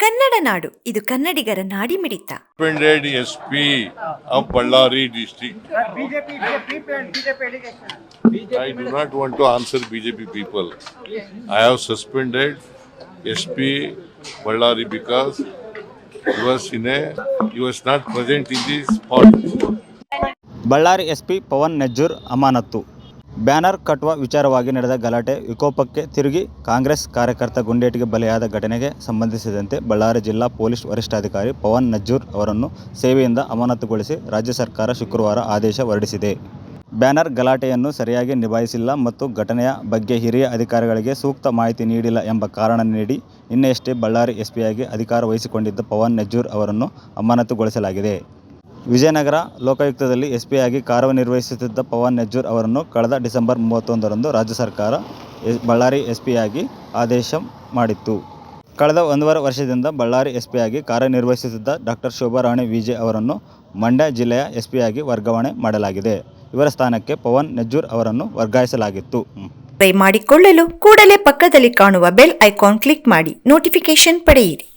ಕನ್ನಡ ನಾಡು. ಇದು ಕನ್ನಡಿಗರ ನಾಡಿ ಮಿಡಿತ S P Ballari district I do not want to answer BJP people I have suspended S P Ballari because you are in a you are not present in this Ballari S P Pavan Nejjur ಅಮಾನತ್ತು banner ಕಟ್ಟುವ ವಿಚಾರವಾಗಿ ನಡೆದ ಗಲಾಟೆ ವಿಕೋಪಕ್ಕೆ ತಿರುಗಿ ಕಾಂಗ್ರೆಸ್ ಕಾರ್ಯಕರ್ತ ಗುಂಡೇಟಿಗೆ ಬಲಿಯಾದ ಘಟನೆಗೆ ಸಂಬಂಧಿಸಿದಂತೆ ಬಳ್ಳಾರಿ ಜಿಲ್ಲಾ ಪೊಲೀಸ್ ವರಿಷ್ಠಾಧಿಕಾರಿ ಪವನ್ ನಜ್ಜೂರ್ ಅವರನ್ನು ಸೇವೆಯಿಂದ ಅಮಾನತುಗೊಳಿಸಿ ರಾಜ್ಯ ಸರ್ಕಾರ ಶುಕ್ರವಾರ ಆದೇಶ ಹೊರಡಿಸಿದೆ. ಬ್ಯಾನರ್ ಗಲಾಟೆಯನ್ನು ಸರಿಯಾಗಿ ನಿಭಾಯಿಸಿಲ್ಲ ಮತ್ತು ಘಟನೆಯ ಬಗ್ಗೆ ಹಿರಿಯ ಅಧಿಕಾರಿಗಳಿಗೆ ಸೂಕ್ತ ಮಾಹಿತಿ ನೀಡಿಲ್ಲ ಎಂಬ ಕಾರಣ ನೀಡಿ ನಿನ್ನೆಯಷ್ಟೇ ಬಳ್ಳಾರಿ ಎಸ್ಪಿಯಾಗಿ ಅಧಿಕಾರ ವಹಿಸಿಕೊಂಡಿದ್ದ ಪವನ್ ನಜ್ಜೂರ್ ಅವರನ್ನು ಅಮಾನತುಗೊಳಿಸಲಾಗಿದೆ. ವಿಜಯನಗರ ಲೋಕಾಯುಕ್ತದಲ್ಲಿ ಎಸ್ ಆಗಿ ಕಾರ್ಯನಿರ್ವಹಿಸುತ್ತಿದ್ದ ಪವನ್ ನೆಜ್ಜೂರ್ ಅವರನ್ನು ಕಳೆದ ಡಿಸೆಂಬರ್ ಮೂವತ್ತೊಂದರಂದು ರಾಜ್ಯ ಸರ್ಕಾರ ಎಸ್- ಬಳ್ಳಾರಿ ಆಗಿ ಆದೇಶ ಮಾಡಿತ್ತು. ಕಳೆದ ಒಂದೂವರೆ ವರ್ಷದಿಂದ ಬಳ್ಳಾರಿ ಎಸ್ ಆಗಿ ಕಾರ್ಯನಿರ್ವಹಿಸುತ್ತಿದ್ದ ಡಾಕ್ಟರ್ ಶೋಭಾರಾಣಿ ವಿಜೆ ಅವರನ್ನು ಮಂಡ್ಯ ಜಿಲ್ಲೆಯ ಎಸ್ ಆಗಿ ವರ್ಗಾವಣೆ ಮಾಡಲಾಗಿದೆ. ಇವರ ಸ್ಥಾನಕ್ಕೆ ಪವನ್ ನೆಜ್ಜೂರ್ ಅವರನ್ನು ವರ್ಗಾಯಿಸಲಾಗಿತ್ತು. ಮಾಡಿಕೊಳ್ಳಲು ಕೂಡಲೇ ಪಕ್ಕದಲ್ಲಿ ಕಾಣುವ ಬೆಲ್ ಐಕಾನ್ ಕ್ಲಿಕ್ ಮಾಡಿ. ನೋಟಿಫಿಕೇಶನ್ ಪಡೆಯಿರಿ.